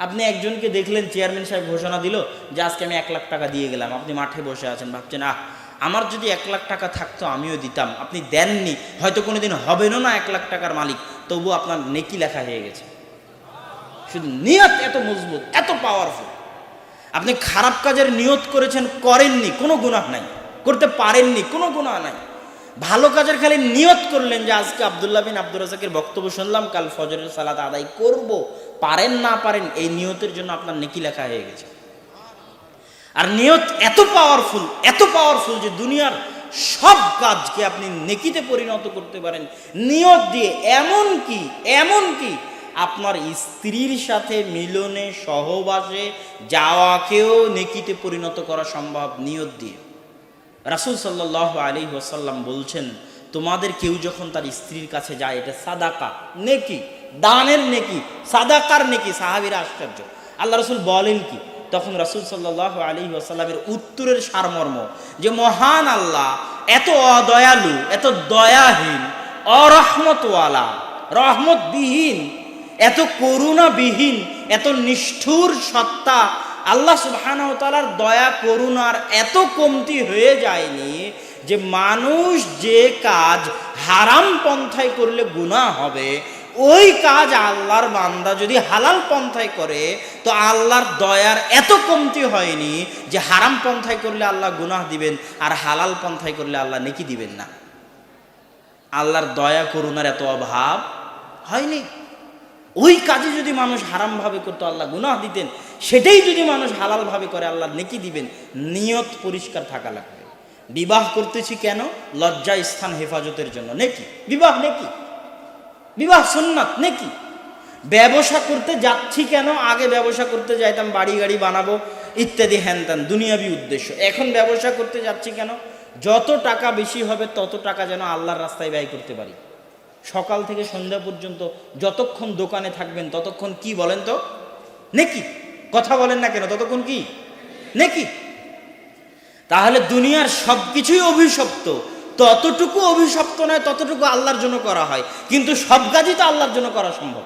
আপনি একজনকে দেখলেন চেয়ারম্যান সাহেব ঘোষণা দিল যে আজকে আমি এক লাখ টাকা দিয়ে গেলাম। আপনি মাঠে বসে আছেন, ভাবছেন, আহ, আমার যদি এক লাখ টাকা থাকতো আমিও দিতাম। আপনি দেননি, হয়তো কোনোদিন হবেনও না এক লাখ টাকার মালিক। তবু আপনার নেকি লেখা হয়ে গেছে। শুধু নিয়ত এত মজবুত, এত পাওয়ারফুল আপনি খারাপ কাজের নিয়ত করেছেন, করেননি, কোনো গুনাহ নাই। করতে পারেননি, কোনো গুনাহ নাই। ভালো কাজের খালি নিয়ত করলেন যে আজকে আবদুল্লাহ বিন আব্দুর রাজাকের বক্তব্য শুনলাম, কাল ফজরের সালাত আদায় করব। পারেন না পারেন, এই নিয়তের জন্য আপনার নেকি লেখা হয়ে গেছে। আর নিয়ত এত পাওয়ারফুল এত পাওয়ারফুল যে দুনিয়ার সব কাজকে আপনি নেকিতে পরিণত করতে পারেন। নিয়ত দিয়ে এমন কি এমন কি, আপনার স্ত্রীর সাথে মিলনে, সহবাসে যাওয়াকেও নেকিতে পরিণত করা সম্ভব নিয়ত দিয়ে। রাসুল সাল্লাহ আলী ওসাল্লাম বলছেন, তোমাদের কেউ যখন তার স্ত্রীর কাছে যায়, এটা সাদাকা, নেকি, দানের নেকি, সাদাকার নেকি, সাহাবিরা আশ্চর্য। আল্লাহ রসুল বলেন কি, তখন রাসুল সাল্লাহ আলী ওসাল্লামের উত্তরের সারমর্ম যে, মহান আল্লাহ, এত অদয়ালু, এত দয়াহীন, অরহমতওয়ালা, রহমতবিহীন, এত করুণাবিহীন, এত নিষ্ঠুর সত্তা আল্লাহ সুবহানাহু তাআলার দয়া, করুণার এত কমতি হয়ে যায়নি যে মানুষ যে কাজ হারাম পন্থায় করলে গুনাহ হবে, ওই কাজ আল্লাহর বান্দা যদি হালাল পন্থায় করে, তো আল্লাহর দয়ার এত কমতি হয়নি যে হারাম পন্থায় করলে আল্লাহ গুনাহ দিবেন আর হালাল পন্থায় করলে আল্লাহ নেকি দিবেন না। আল্লাহর দয়া, করুণার এত অভাব হয়নি। ওই কাজে যদি মানুষ হারামভাবে করতো, আল্লাহ গুনাহ দিতেন সেটাই যদি মানুষ হালালভাবে করে, আল্লাহ নেকি দিবেন, নিয়ত পরিষ্কার থাকা লাগবে। বিবাহ করতেছি কেন? লজ্জা স্থান হেফাজতের জন্য। নেকি? বিবাহ নেকি? বিবাহ সুন্নাত নেকি? ব্যবসা করতে যাচ্ছি কেন? আগে ব্যবসা করতে যাইতাম, বাড়ি গাড়ি বানাবো, ইত্যাদি হ্যান ত্যান, দুনিয়াবি উদ্দেশ্য। এখন ব্যবসা করতে যাচ্ছি কেন? যত টাকা বেশি হবে, তত টাকা যেন আল্লাহর রাস্তায় ব্যয় করতে পারি। সকাল থেকে সন্ধ্যা পর্যন্ত যতক্ষণ দোকানে থাকবেন, ততক্ষণ কি বলেন তো? নেকি? কথা বলেন না কেন? ততক্ষণ কি? নেকি? তাহলে দুনিয়ার সব কিছুই অভিশপ্ত। ততটুকু অভিশপ্ত নয়, ততটুকু আল্লাহর জন্য করা হয়। কিন্তু সব কাজই তো আল্লাহর জন্য করা সম্ভব।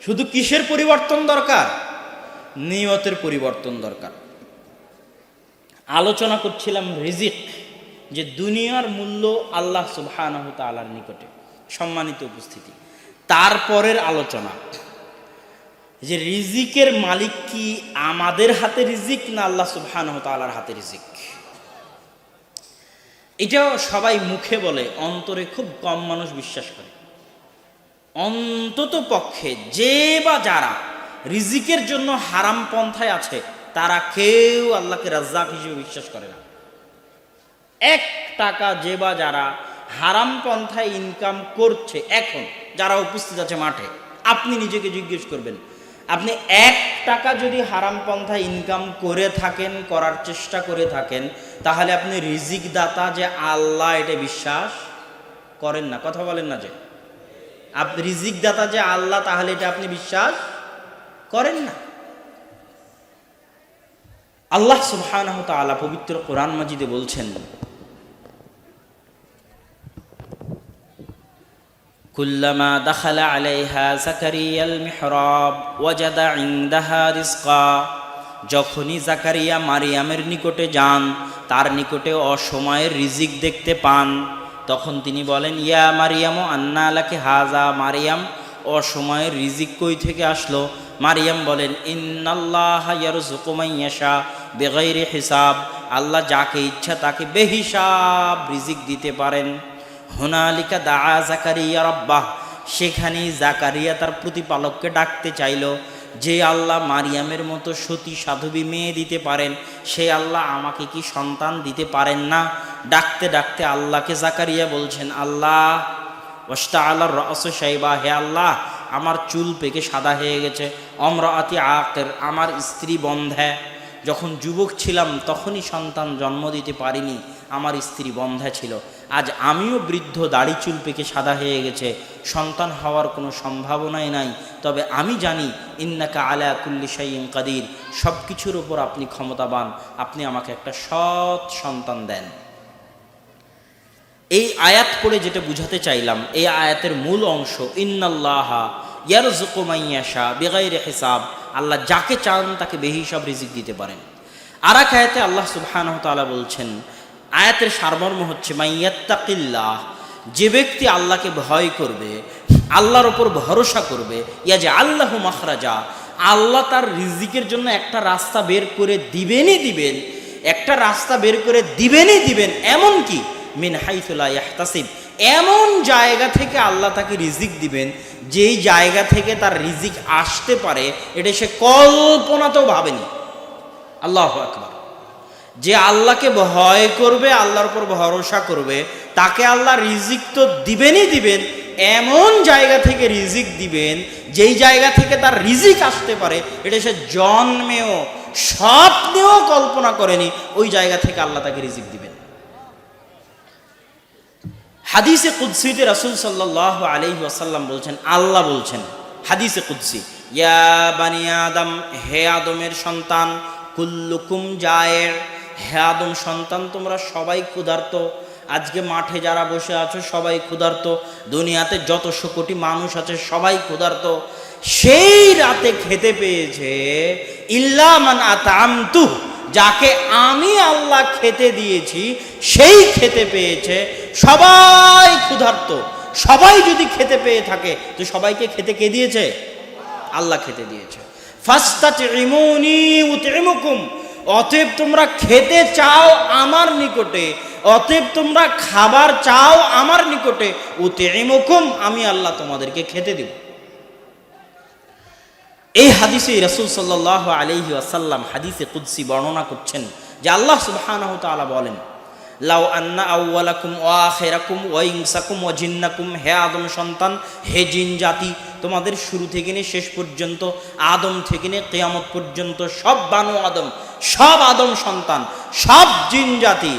শুধু কিসের পরিবর্তন দরকার? নিয়তের পরিবর্তন দরকার। আলোচনা করছিলাম রিজিক, যে দুনিয়ার মূল্য আল্লাহ সুবহানাহু তাআলার নিকটে সম্মানিত উপস্থিতি। তারপরের আলোচনা। যে রিজিকের মালিক কি আমাদের হাতে রিজিক না আল্লাহ সুবহানাহু তাআলার হাতে রিজিক? এটাও সবাই মুখে বলে, অন্তরে খুব কম মানুষ বিশ্বাস করে। অন্তত পক্ষে যে বা যারা রিজিকের জন্য হারাম পন্থায় আছে, তারা কেউ আল্লাহকে রাজ্জাক হিসেবে বিশ্বাস করে না। এক টাকা যে বা যারা হারাম পন্থায় ইনকাম করছে এখন, যারা উপস্থিত আছে মাঠে, আপনি নিজেকে জিজ্ঞেস করবেন আপনি এক টাকা যদি হারাম পন্থা ইনকাম করে থাকেন, করার চেষ্টা করে থাকেন, তাহলে আপনি রিজিক দাতা যে আল্লাহ এটা বিশ্বাস করেন না। কথা বলেন না যে। আপনি রিজিক দাতা যে আল্লাহ, তাহলে এটা আপনি বিশ্বাস করেন না। আল্লাহ সুবহানাহ পবিত্র কোরআন মাজিদে বলছেন كلما دخل عليها زكريا المحراب وجد عندها رزقا যখনই জাকারিয়া মারিয়ামের নিকটে যান তার নিকটে অসময়ের রিজিক দেখতে পান তখন তিনি বলেন ইয়া মারিয়াম আন্না আলাকে হাজা মারিয়াম অসময়ের রিজিক কই থেকে আসলো মারিয়াম বলেন ইন্নাল্লাহ ইয়ারযুকুমাইয়াশা বেগাইরে হিসাব আল্লাহ যাকে ইচ্ছা তাকে বেহিসাব রিজিক দিতে পারেন হোনালিকা দা জাকারিয়া রব্বাহ, সেখানেই জাকারিয়া তার প্রতিপালককে ডাকতে চাইল, যে আল্লাহ মারিয়ামের মতো সতী সাধবী মেয়ে দিতে পারেন, সে আল্লাহ আমাকে কি সন্তান দিতে পারেন না? ডাকতে ডাকতে আল্লাহকে জাকারিয়া বলছেন, আল্লাহ ওস্তা আল্লাহর রস সাইবা হে আল্লাহ, আমার চুল পেকে সাদা হয়ে গেছে অমরাতি আকের, আমার স্ত্রী বন্ধে যখন যুবক ছিলাম, তখনই সন্তান জন্ম দিতে পারিনি, আমার স্ত্রী বন্ধা ছিল। আজ আমিও বৃদ্ধ, দাড়ি চুল পেকে সাদা হয়ে গেছে, সন্তান হওয়ার কোনো সম্ভাবনাই নাই। তবে আমি জানি, ইন্নাকা আলা কুল্লি শাইন কাদির সব কিছুর ওপর আপনি ক্ষমতাবান, আপনি আমাকে একটা সৎ সন্তান দেন। এই আয়াত পড়ে যেটা বুঝাতে চাইলাম, এই আয়াতের মূল অংশ, ইন্নাল্লাহা ইয়ারজুকুমাইয়াশা বেগাইরে হিসাব, আল্লাহ যাকে চান তাকে বেহিসাব রিজিক দিতে পারেন। আর এক আয়াতে আল্লাহ সুবহানাহু তাআলা বলছেন আয়াতের সারমর্ম হচ্ছে মাইয়াত্তাকিল্লাহ যে ব্যক্তি আল্লাহকে ভয় করবে, আল্লাহর ওপর ভরসা করবে ইয়া যে আল্লাহ মাখরাজা, আল্লাহ তার রিজিকের জন্য একটা রাস্তা বের করে দিবেনই দিবেন, একটা রাস্তা বের করে দিবেনই দিবেন, এমন কি? মিন হাইফুলা ইয়াহতাসিব এমন জায়গা থেকে আল্লাহ তাকে রিজিক দিবেন, যেই জায়গা থেকে তার রিজিক আসতে পারে, এটা সে কল্পনাতেও ভাবেনি। আল্লাহ আকবার। যে আল্লাহকে ভয় করবে, আল্লাহর উপর ভরসা করবে, তাকে আল্লাহ রিজিক তো দিবেনই দিবেন, এমন জায়গা থেকে রিজিক দিবেন, যেই জায়গা থেকে তার রিজিক আসতে পারে, এটা সে জন্মেও, স্বপ্নেও কল্পনা করেনি, ওই জায়গা থেকে আল্লাহ তাকে রিজিক দিবেন। হাদিসে কুদ্সিতে রাসূল সাল্লাল্লাহু আলাইহি ওয়াসাল্লাম বলছেন, আল্লাহ বলছেন, হাদিসে কুদ্সি, ইয়া বানি আদম, হে আদমের সন্তান, কুল্লুকুম জায়ের হে আদম সন্তান, তোমরা সবাই ক্ষুধার্ত। আজকে মাঠে যারা বসে আছো, সবাই ক্ষুধার্ত। দুনিয়াতে যতশো কোটি মানুষ আছে, সবাই ক্ষুধার্ত। সেই রাতে খেতে পেয়েছে ইল্লামান আতামতু, যাকে আমি আল্লাহ খেতে দিয়েছি, সেই খেতে পেয়েছে। সবাই ক্ষুধার্ত। সবাই যদি খেতে পেয়ে থাকে, তো সবাইকে খেতে কে দিয়েছে? আল্লাহ খেতে দিয়েছে। ফাস্তাতিমুনি উতইমুকুম অতএব তোমরা খেতে চাও আমার নিকটে, অতএব তোমরা খাবার চাও আমার নিকটে উতইমুকুম আমি আল্লাহ তোমাদেরকে খেতে দেব। এই হাদিসে রসুল সাল্লাহ আলহি আসাল্লাম হাদিসে কুদ্সি বর্ণনা করছেন যে আল্লাহ সুবাহ বলেন লাউ আন্না আউওয়ালাকুম ওয়া আখিরাকুম ওয়া ইনসাকুম ওয়া জিন্নাকুম। হে আদম সন্তান, হে জিন জাতি, তোমাদের শুরু থেকে নিয়ে শেষ পর্যন্ত, আদম থেকে নিয়ে কিয়ামত পর্যন্ত সব বানু আদম, সব আদম সন্তান, সব জিন জাতি,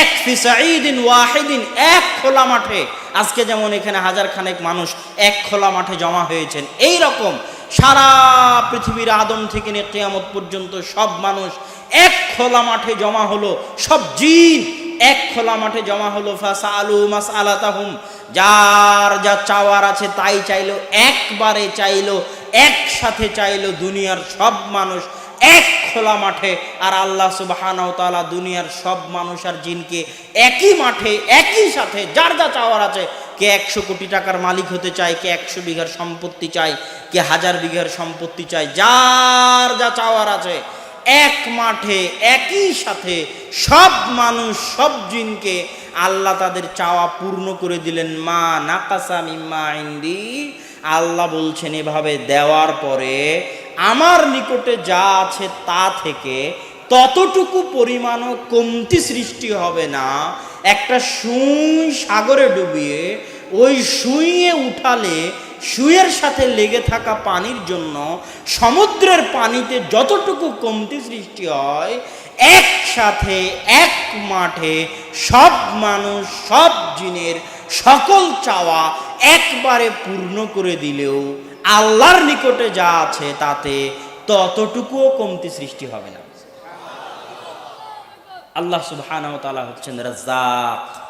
এক ফিসাইদিন ওয়াহিদিন, এক খোলা মাঠে। আজকে যেমন এখানে হাজার খানেক মানুষ এক খোলা মাঠে জমা হয়েছেন, এই রকম সারা পৃথিবীর আদম থেকে নিয়ে কেয়ামত পর্যন্ত সব মানুষ এক খোলা মাঠে জমা হলো, সব জিন। এক খোলা মাঠে জমা হলো ফাসা আলু মাস আলাতাহুম যার যা চাওয়ার আছে তাই চাইলো, একবারে চাইলো, একসাথে চাইলো দুনিয়ার সব মানুষ। এক খোলা মাঠে, আর আল্লাহ সুবহানাহু তাআলা দুনিয়ার সব মানুষ আর জিনকে একই মাঠে, একই সাথে, যার যা চাওয়ার আছে, কে একশো কোটি টাকার মালিক হতে চায়, কে একশো বিঘার সম্পত্তি চায়, কে হাজার বিঘার সম্পত্তি চায়, যার যা চাওয়ার আছে এক মাঠে, একই সাথে সব মানুষ, সব জিনকে আল্লাহ তাদের চাওয়া পূর্ণ করে দিলেন। মা নাকাসা মিম্মা ইন্দি। আল্লাহ বলছেন, এভাবে দেওয়ার পরে আমার নিকটে যা আছে তা থেকে ততটুকু পরিমাণও কমতি সৃষ্টি হবে না। একটা সুই সাগরে ডুবিয়ে, ওই সুইয়ে উঠালে সুইয়ের সাথে লেগে থাকা পানির জন্য সমুদ্রের পানিতে যতটুকু কমতি সৃষ্টি হয়, একসাথে, এক মাঠে সব মানুষ, সব জিনের সকল চাওয়া একবারে পূর্ণ করে দিলেও আল্লাহর নিকটে যা আছে তাতে ততটুকুও কমতি সৃষ্টি হবে না। আল্লাহ সুবহানাহু তাআলা হচ্ছেন রাজ্জাক।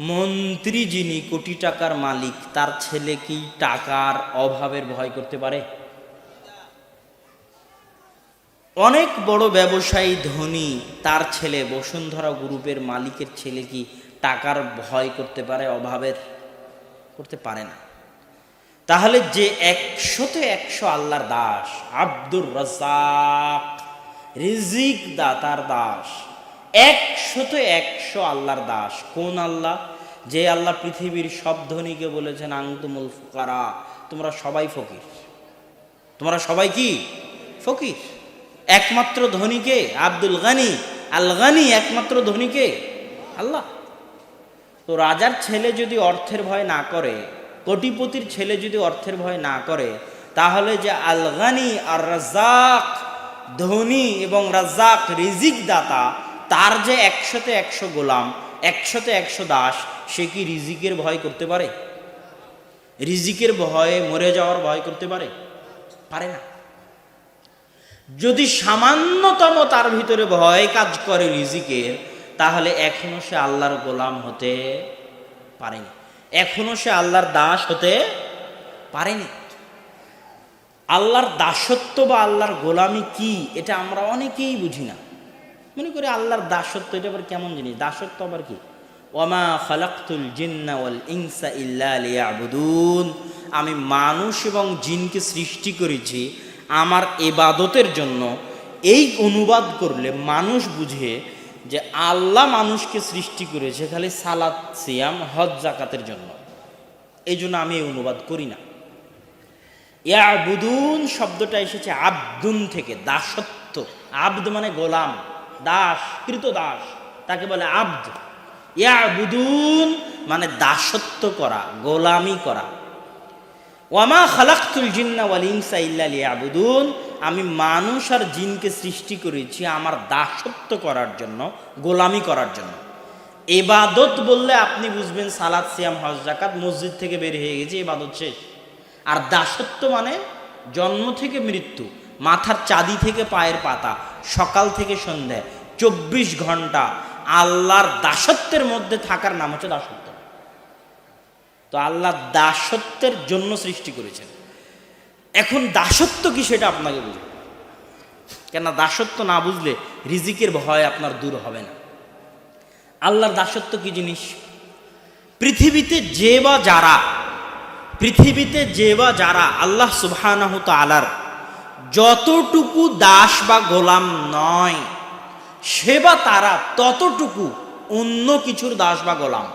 মন্ত্রী যিনি কোটি টাকার মালিক, তার ছেলে কি টাকার অভাবের ভয় করতে পারে? অনেক বড় ব্যবসায়ী ধনী, তার ছেলে বসুন্ধরা গ্রুপের মালিকের ছেলে কি টাকার ভয় করতে পারে, অভাবের? করতে পারে না। তাহলে যে একশোতে একশো আল্লাহর দাস, আব্দুর রাজাক রিজিক দাতার দাস একশোতে একশো আল্লাহর দাস। কোন আল্লাহ? যে আল্লাহ পৃথিবীর সব ধনীকে বলেছেন আংতুমুল ফুকারা। তোমরা সবাই ফকির। তোমরা সবাই কি? ফকির। একমাত্র ধনীকে আব্দুল গানি। আল গানি একমাত্র ধনীকে আল্লাহ। তো রাজার ছেলে যদি অর্থের ভয় না করে, কোটিপতির ছেলে যদি অর্থের ভয় না করে, তাহলে যে আলগানি আর রাজাক ধনী এবং রাজাক রিজিক দাতা তার যে একশোতে একশো গোলাম, একশোতে একশো দাস, সে কি রিজিকের ভয় করতে পারে? রিজিকের ভয়ে মরে যাওয়ার ভয় করতে পারে? পারে না। যদি সামান্যতম তার ভিতরে ভয় কাজ করে রিজিকের, তাহলে এখনও সে আল্লাহর গোলাম হতে পারেনি। এখনও সে আল্লাহর দাস হতে পারেনি। আল্লাহর দাসত্ব বা আল্লাহর গোলামি কি, এটা আমরা অনেকেই বুঝি না। মনে করি আল্লাহর দাসত্ব, এটা আবার কেমন জিনিস? দাসত্ব আবার কি? ওমা খালাক্তুল জিন্না ইনসা ইল্লা লিয়াবুদুন। আমি মানুষ এবং জিনকে সৃষ্টি করেছি আমার এবাদতের জন্য। এই অনুবাদ করলে মানুষ বুঝে যে আল্লাহ মানুষকে সৃষ্টি করেছে খালি সালাত, সিয়াম, হজ, জাকাতের জন্য। এই জন্য আমি এই অনুবাদ করি না। ইয়াবুদুন শব্দটা এসেছে আব্দুন থেকে, দাসত্ব। আব্দ মানে গোলাম। দাস, কৃত দাস, তাকে বলে আব্দ। ইয়াবুদুন মানে দাসত্ব করা, গোলামি করা। ওয়ামা খালাক্তুল জিন্না ওয়াল ইনসা ইল্লা লিয়াবুদুন, আমি মানুষ আর জিনকে সৃষ্টি করেছি আমার দাসত্ব করার জন্য, গোলামি করার জন্য। এবাদত বললে আপনি বুঝবেন সালাদ সিয়াম, হজ জাকাত মসজিদ থেকে বের হয়ে গেছে, এবাদত শেষ। আর দাসত্ব মানে জন্ম থেকে মৃত্যু, মাথার চাঁদি থেকে পায়ের পাতা সকাল থেকে সন্ধ্যা চব্বিশ ঘণ্টা আল্লাহর দাসত্বের মধ্যে থাকার নাম হচ্ছে দাসত্ব। তো আল্লাহ দাসত্বের জন্য সৃষ্টি করেছেন। এখন দাসত্ব কি সেটা আপনাকে বুঝে কেন দাসত্ব না বুঝলে রিজিকের ভয় আপনার দূর হবে না। আল্লাহর দাসত্ব কি জিনিস? পৃথিবীতে যে বা যারা, পৃথিবীতে যে বা যারা আল্লাহ সুবহানাহু তাআলার যতটুকু দাস বা গোলাম নয় সে বা তারা ততটুকু অন্য কিছুর দাস বা গোলাম।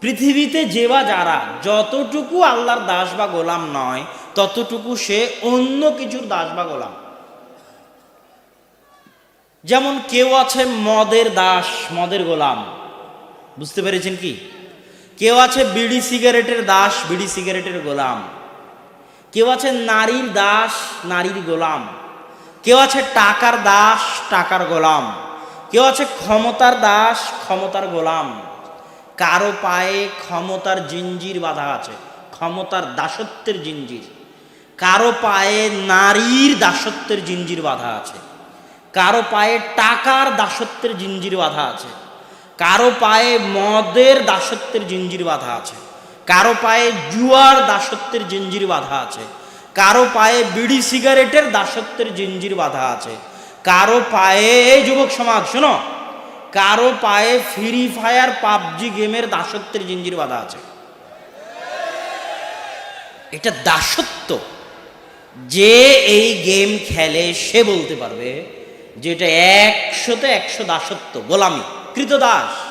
পৃথিবীতে যে বা যারা যতটুকু আল্লাহর দাস বা গোলাম নয়, ততটুকু সে অন্য কিছুর দাস বা গোলাম। যেমন কেউ আছে মদের দাস, মদের গোলাম। বুঝতে পেরেছেন কি? কেউ আছে বিড়ি সিগারেটের দাস, বিড়ি সিগারেটের গোলাম। কেউ আছে নারীর দাস, নারীর গোলাম। কেউ আছে টাকার দাস, টাকার গোলাম। কেউ আছে ক্ষমতার দাস, ক্ষমতার গোলাম। কারও পায়ে ক্ষমতার জিঞ্জির বাধা আছে, ক্ষমতার দাসত্বের জিঞ্জির। কারও পায়ে নারীর দাসত্বের জিঞ্জির বাধা আছে। কারও পায়ে টাকার দাসত্বের জিঞ্জির বাঁধা আছে। কারও পায়ে মদের দাসত্বের জিঞ্জির বাঁধা আছে। কারও পায়ে জুয়ার দাসত্বের জিঞ্জির বাঁধা আছে। কারও পায়ে বিড়ি সিগারেটের দাসত্বের জিঞ্জির বাধা আছে। কারও পায়ে, এই যুবক সমাজ, শোনো। কারও পায়ে ফ্রি ফায়ার পাবজি গেমের দাসত্বের জিঞ্জির বাঁধা আছে। এটা দাসত্ব। যে এই গেম খেলে সে বলতে পারবে যে এটা একশোতে একশো দাসত্ব, গোলামি কৃত দাস